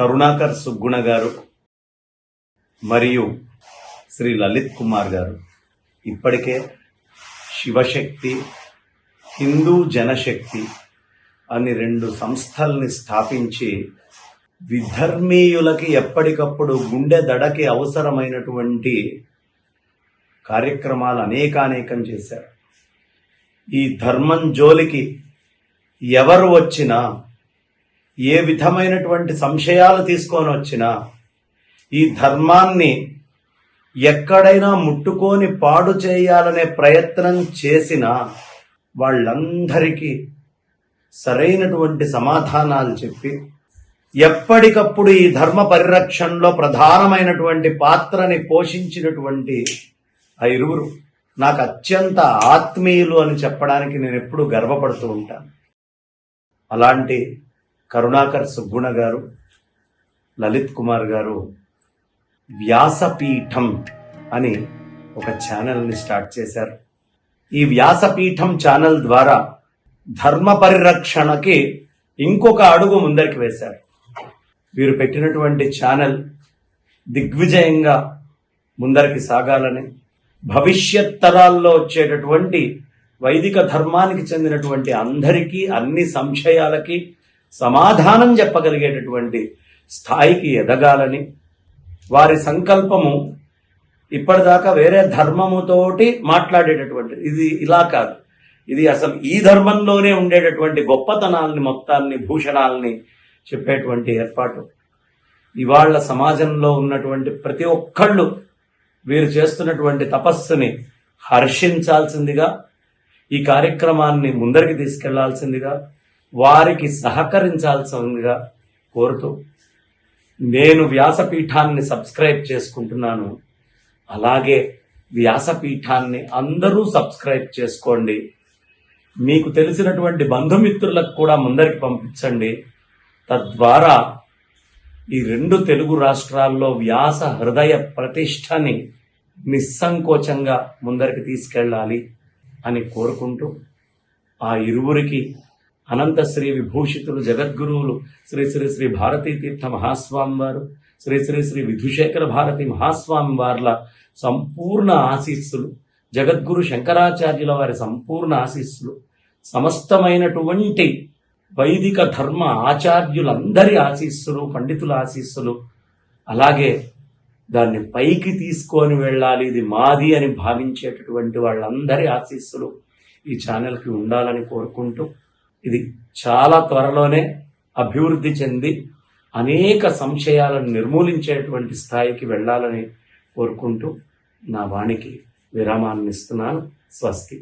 కరుణాకర్ సుగ్గుణ గారు మరియు శ్రీ లలిత్ కుమార్ గారు. ఇప్పటికే శివశక్తి హిందూ జనశక్తి అని రెండు సంస్థల్ని స్థాపించి విధర్మీయులకి ఎప్పటికప్పుడు గుండె దడకి అవసరమైనటువంటి కార్యక్రమాలు అనేకానేకం చేశారు. ఈ ధర్మం జోలికి ఎవరు వచ్చినా ఏ విధమైనటువంటి సంశయాలు తీసుకొని వచ్చినా ఈ ధర్మాన్ని ఎక్కడైనా ముట్టుకొని పాడు చేయాలనే ప్రయత్నం చేసినా వాళ్ళందరికీ సరైనటువంటి సమాధానాలు చెప్పి ఎప్పటికప్పుడు ఈ ధర్మ పరిరక్షణలో ప్రధానమైనటువంటి పాత్రని పోషించినటువంటి ఆ ఇరువురు. నాకు అత్యంత ఆత్మీయులు అని చెప్పడానికి నేను ఎప్పుడూ గర్వపడుతూ ఉంటాను. అలాంటి కరుణాకర్ సుగ్గుణ గారు లలిత్ కుమార్ గారు వ్యాసపీఠం అని ఒక ఛానల్ని స్టార్ట్ చేశారు. ఈ వ్యాసపీఠం ఛానల్ ద్వారా ధర్మ పరిరక్షణకి ఇంకొక అడుగు ముందరికి వేశారు. వీరు పెట్టినటువంటి ఛానల్ దిగ్విజయంగా ముందరికి సాగాలని భవిష్యత్ తరాల్లో వచ్చేటటువంటి వైదిక ధర్మానికి చెందినటువంటి అందరికీ అన్ని సంశయాలకి సమాధానం చెప్పగలిగేటటువంటి స్థాయికి ఎదగాలని వారి సంకల్పము ఇప్పటిదాకా వేరే ధర్మముతోటి మాట్లాడేటటువంటి ఇది ఇలా కాదు. ఇది అసలు ఈ ధర్మంలోనే ఉండేటటువంటి గొప్పతనాల్ని మొత్తాన్ని భూషణాలని చెప్పేటువంటి ఏర్పాటు. ఇవాళ సమాజంలో ఉన్నటువంటి ప్రతి ఒక్కళ్ళు వీరు చేస్తున్నటువంటి తపస్సుని హర్షించాల్సిందిగా ఈ కార్యక్రమాన్ని ముందరికి తీసుకెళ్ళాల్సిందిగా వారికి సహకరించాల్సిందిగా కోరుతూ నేను వ్యాసపీఠాన్ని సబ్స్క్రైబ్ చేసుకుంటున్నాను. అలాగే వ్యాసపీఠాన్ని అందరూ సబ్స్క్రైబ్ చేసుకోండి. మీకు తెలిసినటువంటి బంధుమిత్రులకు కూడా ముందరికి పంపించండి. తద్వారా ఈ రెండు తెలుగు రాష్ట్రాల్లో వ్యాస హృదయ ప్రతిష్టని నిస్సంకోచంగా ముందరికి తీసుకెళ్ళాలి అని కోరుకుంటూ ఆ ఇరువురికి అనంత శ్రీ విభూషితులు జగద్గురువులు శ్రీ శ్రీ శ్రీ భారతీ తీర్థ మహాస్వామి వారు శ్రీ శ్రీ శ్రీ విధుశేఖర భారతి మహాస్వామి వార్ల సంపూర్ణ ఆశీస్సులు జగద్గురు శంకరాచార్యుల వారి సంపూర్ణ ఆశీస్సులు సమస్తమైనటువంటి వైదిక ధర్మ ఆచార్యులందరి ఆశీస్సులు పండితుల ఆశీస్సులు. అలాగే దాన్ని పైకి తీసుకొని వెళ్ళాలి ఇది మాది అని భావించేటటువంటి వాళ్ళందరి ఆశీస్సులు ఈ ఛానల్కి ఉండాలని కోరుకుంటూ ఇది చాలా త్వరలోనే అభివృద్ధి చెంది అనేక సంశయాలను నిర్మూలించేటువంటి స్థాయికి వెళ్ళాలని కోరుకుంటూ నా వాణికి విరామాన్ని ఇస్తున్నాను స్వస్తి.